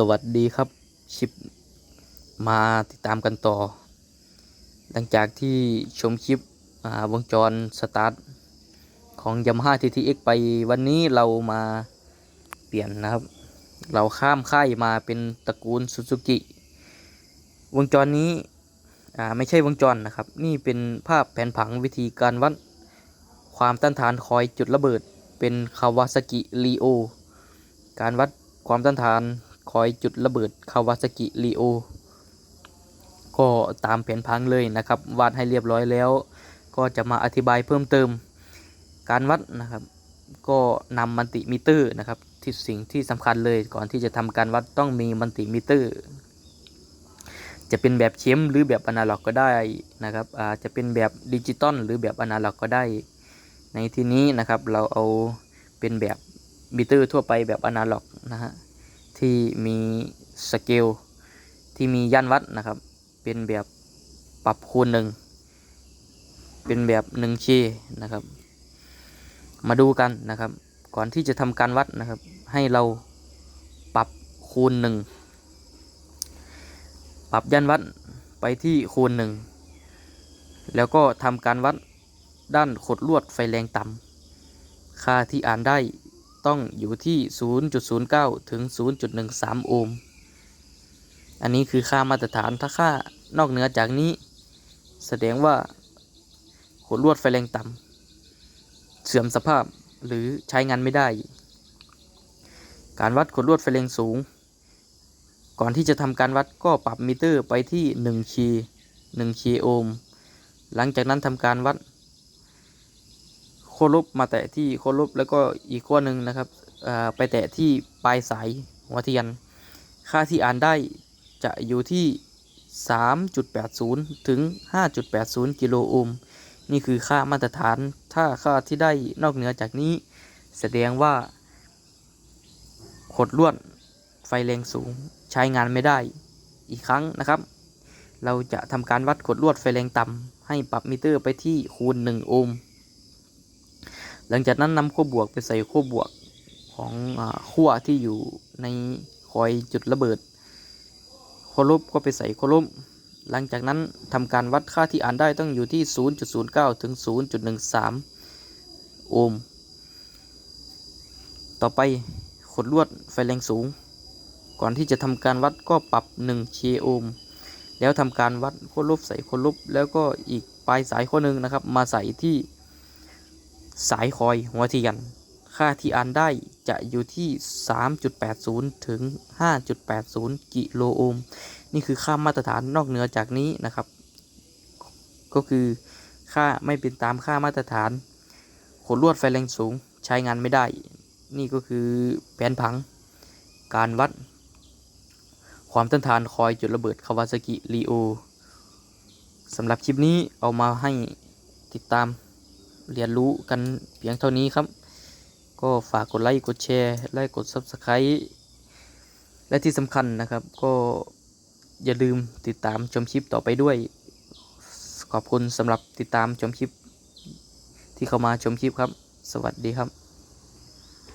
สวัสดีครับชิปมาติดตามกันต่อ หลังจากที่ชมคลิปวงจรสตาร์ทของ Yamaha TTX ไปวันนี้เรามาเปลี่ยนนะครับ เราข้ามค่ายมาเป็นตระกูล Suzuki วงจรนี้ไม่ใช่วงจรนะครับ นี่เป็นภาพแผนผังวิธีการวัดความต้านทานคอยจุดระเบิดเป็น Kawasaki Rio การวัดความต้านทาน คอยจุดระเบิด Kawasaki Rio ก็ตามแผนพังเลยนะครับ วาดให้เรียบร้อยแล้ว ก็จะมาอธิบายเพิ่มเติม การวัดนะครับ ก็นำมันติมิเตอร์นะครับ ที่สิ่งที่สำคัญเลยก่อนที่จะทำการวัดต้องมีมันติมิเตอร์ จะเป็นแบบเข็มหรือแบบอนาล็อกก็ได้นะครับอาจจะเป็นแบบดิจิตอลหรือแบบอนาล็อกก็ได้ ในที่นี้นะครับเราเอาเป็นแบบมิเตอร์ทั่วไปแบบอนาล็อกนะฮะ ที่มีสเกลที่มีย่านวัดนะครับ เป็นแบบปรับคูณหนึ่งเป็นแบบหนึ่งเคนะครับ มาดูกันนะครับ ก่อนที่จะทำการวัดนะครับ ให้เราปรับคูณหนึ่งปรับย่านวัดไปที่คูณหนึ่งแล้วก็ทำการวัดด้านขดลวดไฟแรงต่ำค่าที่อ่านได้ ต้องอยู่ที่ 0.09 ถึง 0.13 โอห์ม อันนี้คือค่ามาตรฐาน ถ้าค่านอกเหนือจากนี้ แสดงว่าขดลวดไฟแรงต่ำเสื่อมสภาพหรือใช้งานไม่ได้ การวัดขดลวดไฟแรงสูง ก่อนที่จะทำการวัดก็ปรับมิเตอร์ไปที่1คี1คีโอห์ม หลังจากนั้นทำการวัด โคลบมาแตะที่โคลบแล้วก็อีกขั้วหนึ่งนะครับไปแตะที่ปลายสายหัวเทียน ค่าที่อ่านได้จะอยู่ที่ 3.80 ถึง 5.80 กิโลโอห์มนี่คือค่ามาตรฐาน ถ้าค่าที่ได้นอกเหนือจากนี้ แสดงว่าขดลวดไฟแรงสูงใช้งานไม่ได้อีกครั้งนะครับ เราจะทำการวัดขดลวดไฟแรงต่ำให้ปรับมิเตอร์ไปที่คูณ 1 โอห์ม หลังจากนั้นนำขั้วบวกไปใส่ขั้วบวกของอขั้วที่อยู่ในคอยจุดระเบิดขั้วลบก็ไปใส่ขั้วลบหลังจากนั้นทำการวัดค่าที่อ่านได้ต้องอยู่ที่ 0.09 ถึง 0.13 โอห์ม ต่อไปขดลวดไฟแรงสูง ก่อนที่จะทำการวัดก็ปรับ1เคโอห์ม แล้วทำการวัดขั้วลบใส่ขั้วลบแล้วก็อีกปลายสายขั้วหนึ่งนะครับ มาใส่ที่ สายคอยหัวเทียน ค่าที่อ่านได้จะอยู่ที่ 3.80 ถึง 5.80 กิโลโอห์ม นี่คือค่ามาตรฐานนอกเหนือจากนี้นะครับ ก็คือค่าไม่เป็นตามค่ามาตรฐานขนลวดไฟแรงสูงใช้งานไม่ได้ นี่ก็คือแผนผัง การวัด ความต้านทานคอยจุดระเบิดคาวาซากิรีโอสำหรับคลิปนี้เอามาให้ติดตาม เรียนรู้กันเพียงเท่านี้ครับ ก็ฝากกดไลค์กดแชร์ไลค์กด Subscribe และที่สำคัญนะครับ ก็อย่าลืมติดตามชมคลิปต่อไปด้วย ขอบคุณสำหรับติดตามชมคลิปที่เข้ามาชมคลิปครับ สวัสดีครับ